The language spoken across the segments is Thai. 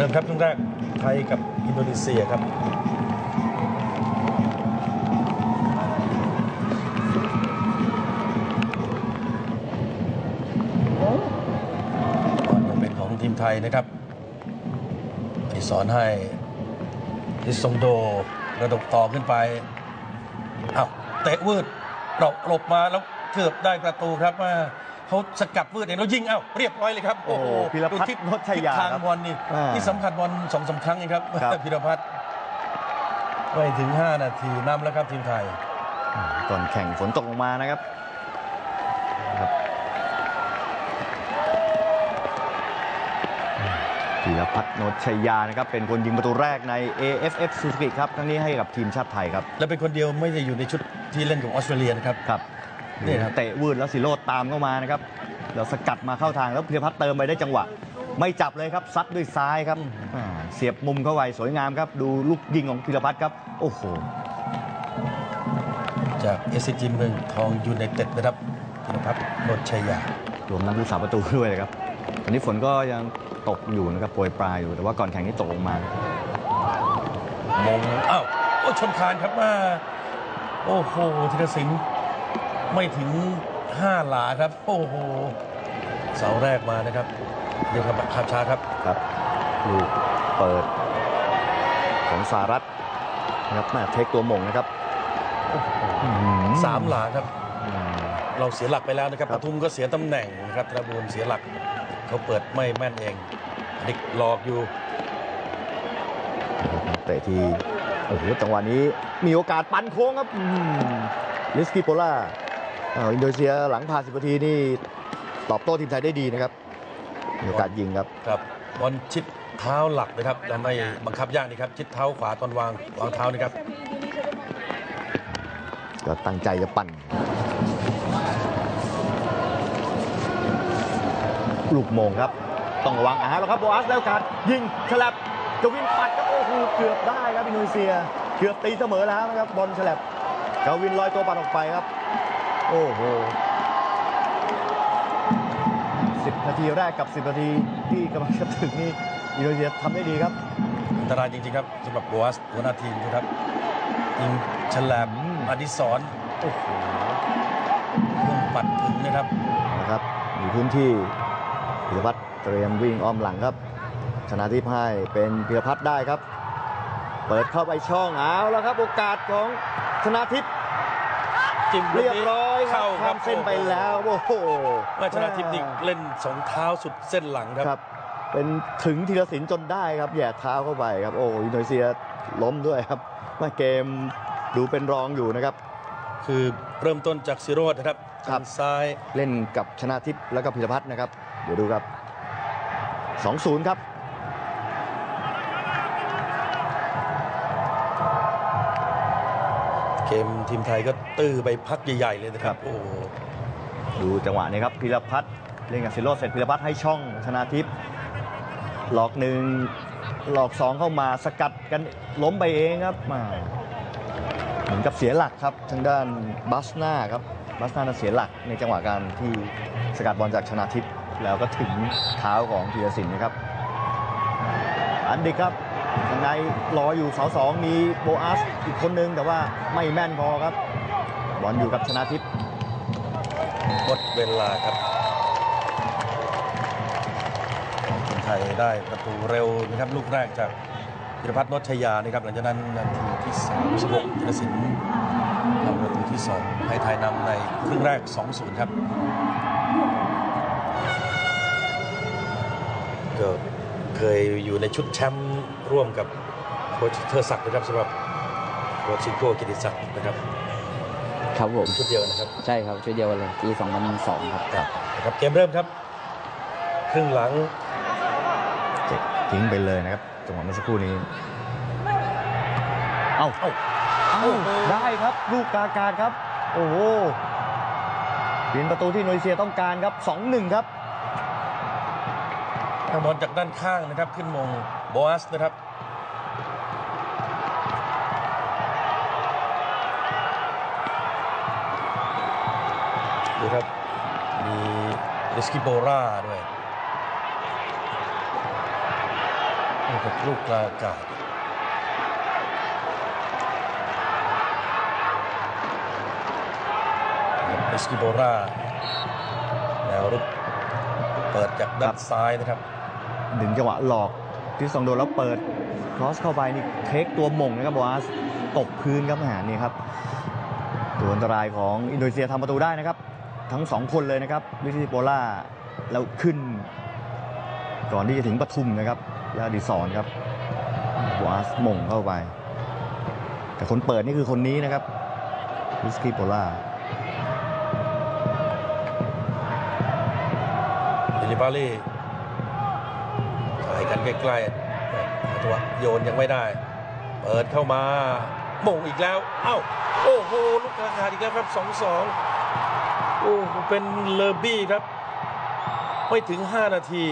ริ่มครับครึ่งแรกไทยกับอินโดนีเซียครับบอลเป็นของทีมไทยนะครับที่สอนให้ดิซงโดระดกต่อขึ้นไปอ้าวเตะวืดเราหลบมาแล้วเกือบได้ประตูครับว่า เขาสกัดวืดเองแล้วยิงเอ้าเรียบร้อยเลยครับ โอ้โหพิรพัฒน์ดูทิศโนชยาทิศทางครับบอลนี่อ่าที่สำคัญบอลสองสามครั้งเองครับครับพิรพัฒน์ไม่ถึง 5 นาทีนำแล้วครับทีมไทย ก่อนแข่งฝนตกลงมานะครับครับธีรพัฒน์โนชยานะครับเป็นคนยิงประตูแรกใน AFF Suzuki ครับครั้งนี้ให้กับทีมชาติไทยครับ และเป็นคนเดียวไม่ได้อยู่ในชุดที่เล่นกับออสเตรเลียนะครับครับ นี่ครับเตะวืดแล้วสิโรดตามเข้ามานะครับแล้วสกัดมาเข้าทางแล้วพีรพัฒน์เติมไปได้จังหวะ ไม่จับเลยครับซัดด้วยซ้ายครับอ่าเสียบมุมเข้าไปสวยงามครับ ดูลูกยิงของพีรพัฒน์ครับ โอ้โหจากเอสจีเมืองทองยูไนเต็ดนะครับพิรพัฒน์โนชยารวมทั้งผู้สาประตูด้วยนะครับตอนนี้ฝนก็ยังตกอยู่นะครับโปรยปลายอยู่แต่ว่าก่อนแข่งนี่ตกลงมามงอ้าวโอ้ชนคานครับว่าโอ้โหธีรศิลป์ ไม่ถึง 5 หลาครับ โอ้โห เสาแรกมานะครับเดี๋ยวครับขับช้าครับ ครับลูกเปิด ของสารัตนะครับแม่เทคตัวหม่งนะครับอื้อหือสามหลาครับอืมเราเสียหลักไปแล้วนะครับครัปบทุมก็เสียตำแหน่งนะครับธนบูรณ์เสียหลักเขาเปิดไม่แม่นเองดิกหลอกอยู่เตะทีโอ้โหจังหวะนี้มีโอกาสปันโค้งครับลิสกิโปล่า อ้าวอินโดนีเซียหลังผ่านสิบนาทีนี่ตอบโต้ทีมไทยได้ดีนะครับมีโอกาสยิงครับ ครับบอลชิดเท้าหลักนะครับทำให้บังคับยากนะครับ ชิดเท้าขวาตอนวางวางเท้านะครับ ก็ตั้งใจจะปั่น ลูกโมงครับ ต้องระวังอ่าแล้วครับโบอัสได้โอกาสยิงฉลับจะวินปัดครับโอ้โหเกือบได้ครับอินโดนีเซีย เกือบตีเสมอแล้วนะครับบอลฉลับกาวินลอยตัวปัดออกไปครับ โอ้โห10นาทีแรกกับ10นาทีที่กำลังจะถึงนี่อินโดนีเซียทำได้ดีครับอันตรายจริงๆครับสำหรับโบอัสหัวหน้าทีมนะครับยิงฉลบอืมอดิศรโอ้โหพุ่งปัดถึงนะครับนะครับมีพื้นที่พิรพัฒน์เตรียมวิ่งอ้อมหลังครับ ชนะทิพย์ให้เป็นพิรพัฒน์ได้ครับ เปิดเข้าไปช่องเอาแล้วครับ โอกาสของชนะทิพย์ จิ้มลูกเรียบนี้ร้อยครับเข้าคข้ารับมเส้นไปแล้วโอ้โหว่าชนะทิพย์นี่เล่นสองเท้าสุดเส้นหลังครับครับเป็นถึงธีรศิลป์จนได้ครับแหย่เท้าเข้าไปครับ โอ้อินโดนีเซียล้มด้วยครับว่าเกมดูเป็นรองอยู่นะครับ คือเริ่มต้นจากซิโรดนะครับครับทางซ้ายเล่นกับชนะทิพย์แล้วก็พิรพัฒน์นะครับ เดี๋ยวดูครับ 2-0 ครับ เกมทีมไทยก็ตื้อไปพักใหญ่ ๆ เลยนะครัครับบโอ้โหดูจังหวะนี้ครับพิรพัฒน์เล่นกับซิโรจน์เสร็จพิรพัฒน์ให้ช่องชนะทิพย์หลอกหนึ่งหลอกสองเข้ามาสกัดกันล้มไปเองครับมาเหมือนกับเสียหลักครับทางด้านบัสนาครับบัสนาน่ะเสียหลักในจังหวะการที่สกัดบอลจากชนะทิพย์แล้วก็ถึงเท้าของธีรศิลป์นะครับ อันดิกครับ ข้างในรออยู่เสาสองมีโบอาสอีกคนนึงแต่ว่าไม่แม่นพอครับ บอลอยู่กับชนะทิพย์หมดเวลาครับทีมไทยได้ประตูเร็วนะครับ ลูกแรกจากพิรพัฒน์นชยานะครับ หลังจากนั้นนาทีที่ 36ธีรศิลป์ทำประตูที่ 2 ให้ไทยนำในครึ่งแรก 2-0 ครับก็เคยอยู่ในชุดแชมป์ ร่วมกับโค้ชเทอร์ศักดิ์นะครับสำหรับโค้ชซิโก้กิติศักดิ์นะครับครับผมชุดเดียวนะครับใช่ครับชุดเดียวกันเลยปี2002ครับครับนะครับเกมเริ่มครับ ครึ่งหลังเจ็บทิ้งไปเลยนะครับจังหวะเมื่อสักครู่นี้เอ้าเอ้าเอ้าได้ครับลูกกาการครับ โอ้โหเป็นประตูที่อินโดนีเซียต้องการครับ 2-1 ครับทางบอลจากด้านข้างนะครับขึ้นมง โบอัสนะครับ ดูครับ มีริสกิโบราด้วยลูกลูกกลางอากาศเอสกิโบราแนวรุกเปิดจากด้านซ้ายนะครับ ดึงจังหวะหลอก ที่สองโดนแล้วเปิดครอสเข้าไปนี่เทคตัวหม่งนะครับบอสตกพื้นครับหานี่ครับตัวอันตรายของอินโดนีเซียทำประตูได้นะครับ ทั้งสองคนเลยนะครับวิทิโปล่าแล้วขึ้น ก่อนที่จะถึงปทุมนะครับ แล้วอดีศรครับบอสหม่งเข้าไป แต่คนเปิดนี่คือคนนี้นะครับวิสกี้โปล่าอิลิบาลี กันใกล้ๆตัวโยนยังไม่ได้ เปิดเข้ามาโมงอีกแล้ว เอ้า โอ้โห ลูกกระขาดอีกแล้วครับสองสองโอ้เป็นเลอร์บี้ครับ ไม่ถึง 5 นาที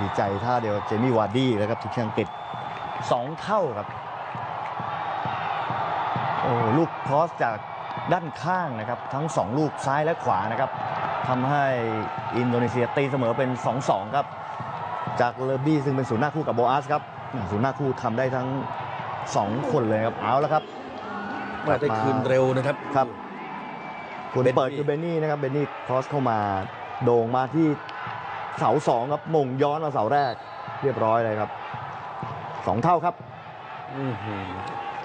ดีใจท่าเดียวเจมี่วาร์ดี้แล้วครับทีมชาติอังกฤษสองเท่าครับ โอ้ลูกครอสจากด้านข้างนะครับ ทั้งสองลูกซ้ายและขวานะครับทำให้อินโดนีเซียตีเสมอเป็น 2-2 ครับ จากเลอร์บี้ซึ่งเป็นศูนย์หน้าคู่กับโบอาสครับศูนย์หน้าคู่ทำได้ทั้ง 2 คนเลยครับเอาแล้วครับมาได้คืนเร็วนะครับครับคนเบนนี่เปิดคือเบนนี่นะครับเบนนี่ครอสเข้ามาโด่งมาที่เสาสองครับมงย้อนมาเสาแรก เรียบร้อยเลยครับสองเท่าครับอื้อหือ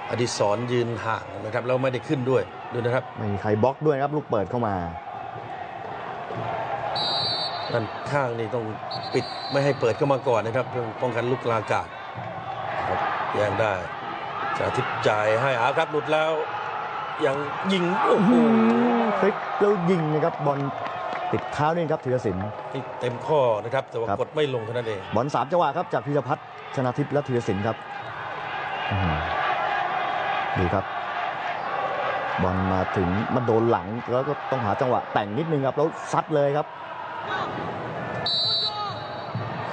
อดิศรยืนห่างนะครับแล้วไม่ได้ขึ้นด้วยดูนะครับไม่มีใครบล็อกด้วยครับลูกเปิดเข้ามา ด้านข้างนี่ต้องปิดไม่ให้เปิดเข้ามาก่อนนะครับเพื่อป้องกันลูกกลางอากาศครับแย่งได้สาธิตจ่ายให้อาครับหลุดแล้วยังยิงโอ้โหฟลิกแล้วยิงนะครับบอลติดเท้านี่ครับธีรศิลป์นี่เต็มข้อนะครับ แต่ว่าครับกดไม่ลงเท่านั้นเองบอลสามจังหวะครับจากพิรพัฒน์ชนาทิพย์และธีรศิลป์ครับอื้อหือดูครับบอลมาถึงมันโดนหลังแล้วก็ต้องหาจังหวะแต่งนิดนึงครับแล้วซัดเลยครับ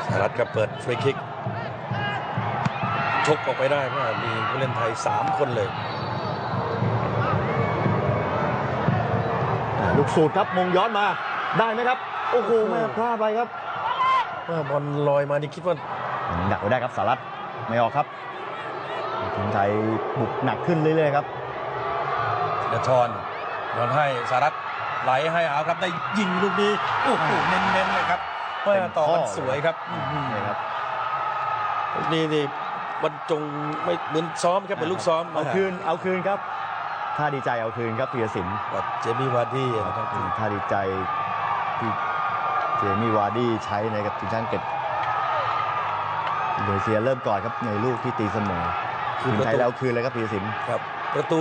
สหรัฐครับเปิดฟรีคิก ชกออกไปได้เพราะว่ามีผู้เล่นไทย 3 คนเลยอ่าลูกสูตรครับมงย้อนมาได้ไหมครับ โอ้โหแม่พลาดไปครับว่าบอลลอยมานี่คิดว่ายังดักไว้ได้ครับสารัตไม่ออกครับทีมไทยบุกหนักขึ้นเรื่อยๆครับเดชอนยอนให้สหรัฐ ไหลให้เอาครับได้ยิงลูกนี้โอ้โหเน้นๆเลยครับว่าเต็มข้อต่อกันสวยครับอื้อหือนี่ครับลูกนี่นี่บรรจงไม่เหมือนซ้อมครับเหมือนลูกซ้อมเอาคืนเอาคืนครับท่าดีใจเอาคืนครับธีรศิลป์แบบเจมี่วาร์ดี้นะครับท่าดีใจที่เจมี่วาร์ดี้ใช้ในกับทีมชาติอังกฤษอินโดนีเซียเริ่มก่อนครับในลูกที่ตีเสมอทีมไทยแล้วคืนเลยครับธีรศิลป์ครับ ประตู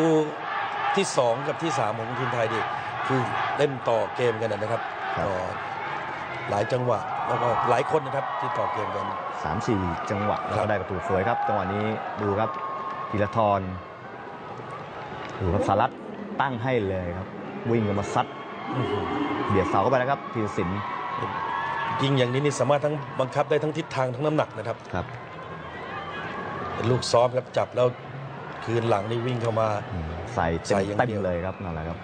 ที่ 2 กับที่ 3 ของทีมไทยดิ คือเล่นต่อเกมกันนะครับต่อหลายจังหวะแล้วก็หลายคนนะครับที่ต่อเกมกัน สามสี่จังหวะแล้วครัก็บ ได้ประตูสวยครับ จังหวะนี้ดูครับธีรทรดูครับสารัตตั้งให้เลยครับ วิ่งกันมาซัดอื้อหือเบียดเสาเข้าไปแล้วครับธีรศิลป์ยิงอย่างนี้นี่สามารถทั้งบังคับได้ทั้งทิศทางทั้งน้ำหนักนะครับ ครับเป็นลูกซ้อมครับจับแล้วคืนหลังนี่วิ่งเข้ามา อืมใส่ใส่เต็มอย่างเต็มเดียว เลยครับนั่นแหละครับ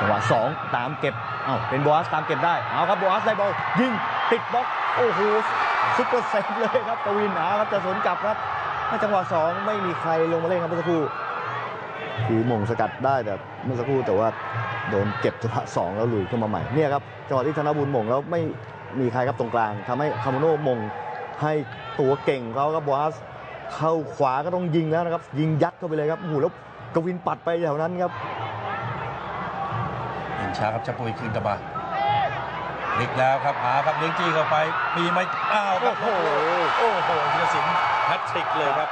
จังหวะสองตามเก็บ เอ้าเป็นโบอัสตามเก็บได้ เอาครับโบอัสได้บอลยิงติดบล็อก โอ้โหซุปเปอร์เซฟเลยครับกวินเอาครับจะสวนกลับครับจังหวะสองไม่มีใครลงมาเล่นครับเมื่อสักครู่คือมงสกัดได้แต่เมื่อสักครู่แต่ว่าโดนเก็บจังหวะสองแล้วลุยขึ้นมาใหม่เนี่ยครับจังหวะที่ธนบุญมงแล้วไม่มีใครครับตรงกลางทำให้คาโมโน่มงให้ตัวเก่งเขาครับบอัสเข้าขวาก็ต้องยิงแล้วนะครับ ยิงยัดเข้าไปเลยครับโอ้โหแล้วกวินปัดไปแถวนั้นครับ ช้าครับจะปุยคืนกลับมาพลิกแล้วครับหาครับเลี้ยงจี้เข้าไป มีไหมอ้าวครับโอ้โหโอ้โหธีรศิลป์แฮตทริกเลยครับ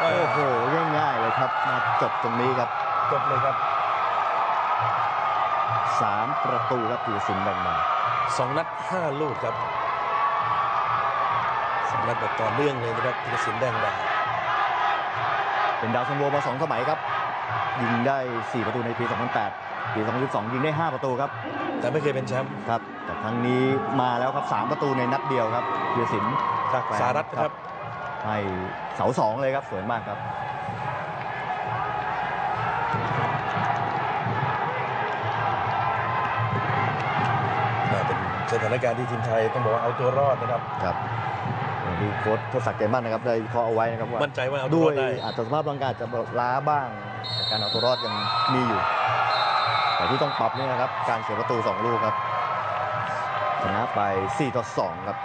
โอ้โหง่ายๆเลยครับมาจบตรงนี้ครับจบเลยครับสามประตูครับธีรศิลป์แดงดาสองนัดห้าลูกครับสองนัดแบบต่อเนื่องเลยนะครับธีรศิลป์แดงดาเป็นดาวซันโวมาสองสมัยครับ ยิงได้ 4 ประตูในปี 2008 ปี 2012 ยิงได้ 5 ประตูครับ แต่ไม่เคยเป็นแชมป์ครับ แต่ครั้งนี้มาแล้วครับ 3 ประตูในนัดเดียวครับเพียสินจาสหรัฐครับ ให้เสาสองเลยครับ สวยมากครับเป็นสถานการณ์ที่ทีมไทยต้องบอกว่าเอาตัวรอดนะครับครับดูโค้ชทศศักดิ์มั่นนะครับได้เคาเอาไว้นะครับว่ามั่นใจว่าเอาตัวรอดได้อาจจะสภาพร่างกายจะล้าบ้าง การเอาตัวรอดยังมีอยู่ แต่ที่ต้องปรับนี่นะครับ การเสียประตู 2 ลูกครับชนะไป 4 ต่อ 2 ครับ